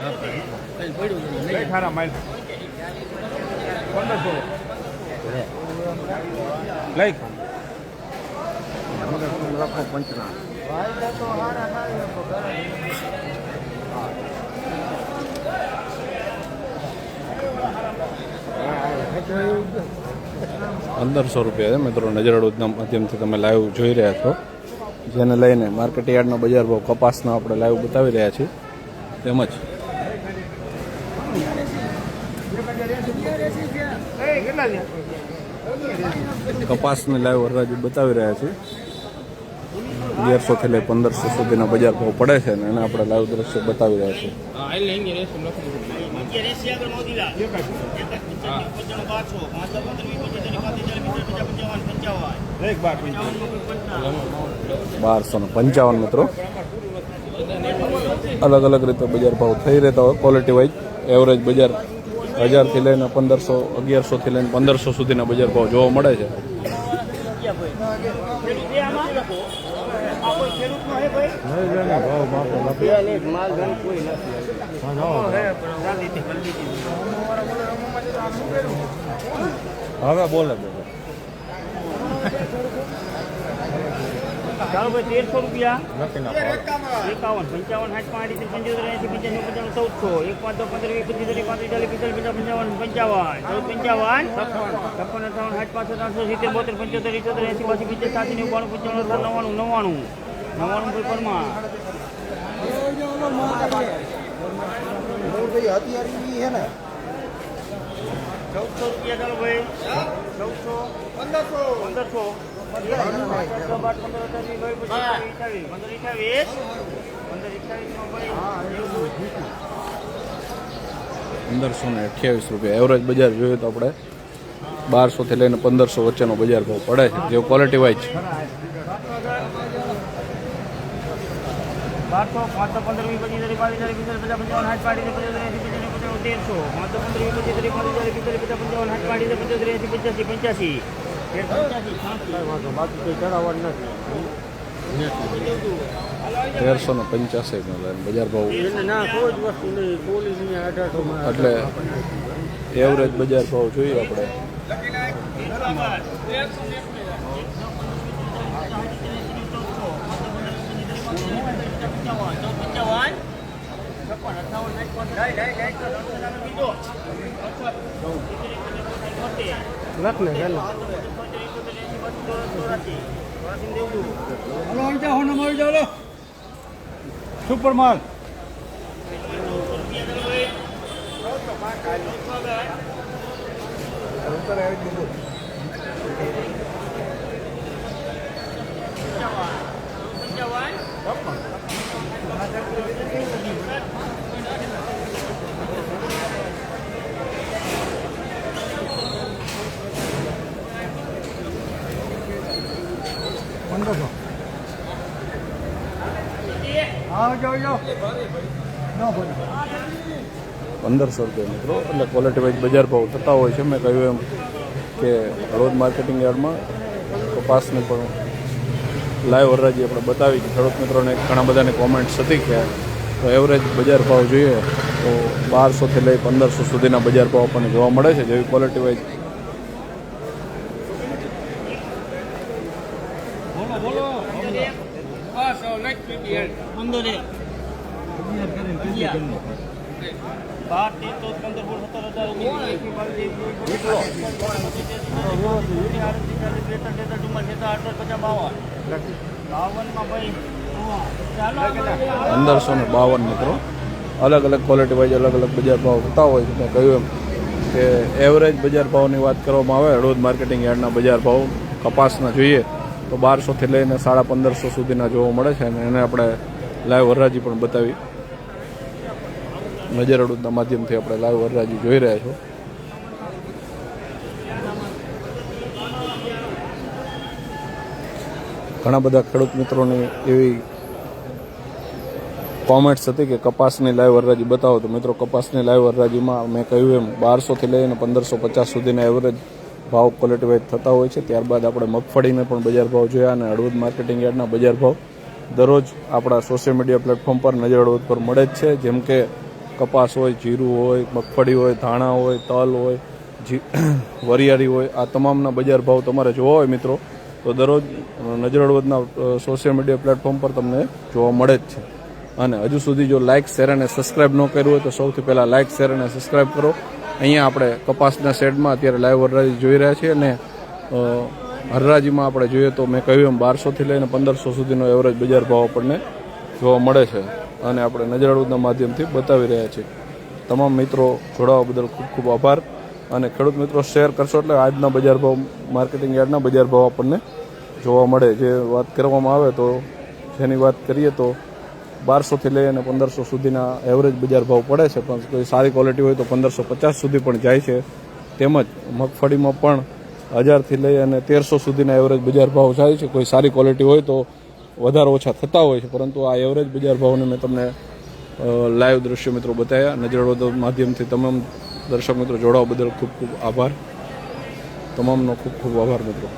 અઠારા mile પંદરસો રૂપિયા છે મિત્રો નજર અડોદના માધ્યમથી તમે લાઈવ જોઈ રહ્યા છો. જેને લઈને માર્કેટ યાર્ડના બજાર ભાવ કપાસનો આપણે લાઈવ બતાવી રહ્યા છીએ. તેમજ કેટલા છે કપાસની લાઈવ વરરાજી બતાવી રહ્યા છીએ અગિયારસોથી લઈ પંદરસો સુધીના બજાર ભાવ પડે છે ને એને આપણે લાઈવ દ્રશ્ય બતાવી રહ્યા છીએ બારસો ને પંચાવન મિત્રો. અલગ અલગ રીતે બજાર ભાવ થઈ રહેતા હોય ક્વોલિટી વાઇઝ એવરેજ બજાર હજારથી લઈને પંદરસો, અગિયારસોથી લઈને પંદરસો સુધીના બજાર ભાવ જોવા મળે છે. હવે બોલે ચાલો ભાઈ તેરસો રૂપિયા. એકાવન પંચાવન સાઠ પાંચ પંચોતેર એસી પંચાણું પંચાવન ચૌદસો. એક પાંચ પંદર વીસ પચીસ ત્રીસ પાંત્રીસ ચાલીસ પિસ્તાલીસ પચાસ પંચાવન પંચાવન. ચૌદ પંચાવન. છપ્પન અઠાવન સાઠ પાંચ ત્રણસો સિત્તેર બોતેર પંચોતેર ઇઠોતેર એસી પાછી પંચાસ સાતી નેવું પંચાવન પંચાણું અઠાણું નવ્વાણું. નવ્વાણું નવ્વાણું ભાઈ પરમા ચૌદસો રૂપિયા ચાલો ભાઈ. ચૌદસો. પંદરસો. પંદરસો. પંદરસો ને અઠ્યાવીસ રૂપિયા. એવરેજ બજાર જોઈએ તો આપણે બારસોથી લઈને પંદરસો વચ્ચેનો બજાર ભાવ પડે છે. જે ક્વોલિટી વાઇઝ બારસો ત્રીસ એસી પંચ્યાસી પંચ્યાસી તેર પંચ્યાસી છ્યાસી. બાકી કોઈ ચડાવવાનું નથી તેરસો ને પંચ્યાસી બજાર ભાવ જોઈએ આપણે પોલીસની અઢારસો એટલે એવરેજ બજાર હલો જોઈએ આપણે લખ ને ચાલો સુપર માલ પંદરસો પંદરસો રૂપિયા મિત્રો. એટલે ક્વોલિટી વાઇઝ બજાર ભાવ થતા હોય છે. મેં કહ્યું એમ કે હળવદ માર્કેટિંગ યાર્ડમાં કપાસને પણ લાઈવ હરાજી આપણે બતાવી કે ખેડૂત મિત્રોને ઘણા બધાની કોમેન્ટ્સ હતી કે તો એવરેજ બજાર ભાવ જોઈએ તો બારસોથી લઈ પંદરસો સુધીના બજાર ભાવ આપણને જોવા મળે છે. જેવી ક્વોલિટી વાઇઝ પંદર એક પંદરસો ને બાવન મિત્રો. અલગ અલગ ક્વોલિટી વાઇઝ અલગ અલગ બજાર ભાવ થતા હોય મેં કહ્યું એમ કે એવરેજ બજાર ભાવની વાત કરવામાં આવે હળવદ માર્કેટિંગ યાર્ડના બજાર ભાવ કપાસના જોઈએ, તો બારસોથી લઈને સાડા પંદરસો સુધીના જોવા મળે છે અને એને આપણે લાઈવ હરાજી પણ બતાવી. નજર અડુદના માધ્યમથી આપણે લાઈવ વરરાજી જોઈ રહ્યા છો. ઘણા બધા ખેડૂત મિત્રોની એવી કોમેન્ટ્સ હતી કે કપાસની લાઈવ વરરાજી બતાવો. તો મિત્રો, કપાસની લાઈવ વરરાજીમાં મેં કહ્યું એમ, બારસોથી લઈને પંદરસો પચાસ સુધીના એવરેજ ભાવ ક્વોલિટી થતા હોય છે. ત્યારબાદ આપણે મગફળીને પણ બજાર ભાવ જોયા અને હળવદ માર્કેટિંગ યાર્ડના બજાર ભાવ દરરોજ આપણા સોશિયલ મીડિયા પ્લેટફોર્મ પર નજર પર મળે જ છે. જેમ કે કપાસ હોય, જીરું હોય, મગફળી હોય, ધાણા હોય, તલ હોય, જી, વરિયાળી હોય, આ તમામના બજાર ભાવ તમારે જોવા હોય મિત્રો, તો દરરોજ નજર હળવદના સોશિયલ મીડિયા પ્લેટફોર્મ પર તમને જોવા મળે જ છે. અને હજુ સુધી જો લાઇક શેર અને સબસ્ક્રાઇબ ન કર્યું હોય તો સૌથી પહેલાં લાઇક શેર અને સબસ્ક્રાઇબ કરો. અહીંયા આપણે કપાસના શેડમાં અત્યારે લાઈવ હરરાજી જોઈ રહ્યા છીએ અને હરરાજીમાં આપણે જોઈએ તો મેં કહ્યું એમ બારસોથી લઈને પંદરસો સુધીનો એવરેજ બજાર ભાવ આપણને જોવા મળે છે. અને આપણે નજરાળુદના માધ્યમથી બતાવી રહ્યા છીએ. તમામ મિત્રો જોડાવા બદલ ખૂબ ખૂબ આભાર. અને ખેડૂત મિત્રો શેર કરશો એટલે આજના બજાર ભાવ, માર્કેટિંગ યાર્ડના બજાર ભાવ આપણને જોવા મળે. જે વાત કરવામાં આવે તો, જેની વાત કરીએ તો બારસોથી લઈ અને પંદરસો સુધીના એવરેજ બજાર ભાવ પડે છે. પણ કોઈ સારી ક્વોલિટી હોય તો પંદરસો પચાસ સુધી પણ જાય છે. તેમજ મગફળીમાં પણ હજારથી લઈ અને તેરસો સુધીના એવરેજ બજાર ભાવ જાય છે. કોઈ સારી ક્વોલિટી હોય તો વધારે ઓછા થતા હોય છે, પરંતુ આ એવરેજ બજાર ભાવને મેં તમને લાઈવ દ્રશ્ય મિત્રો બતાવ્યા. નજર હળવદ માધ્યમથી તમામ દર્શક મિત્રો, જોડાવા બદલ ખૂબ ખૂબ આભાર. તમામનો ખૂબ ખૂબ આભાર મિત્રો.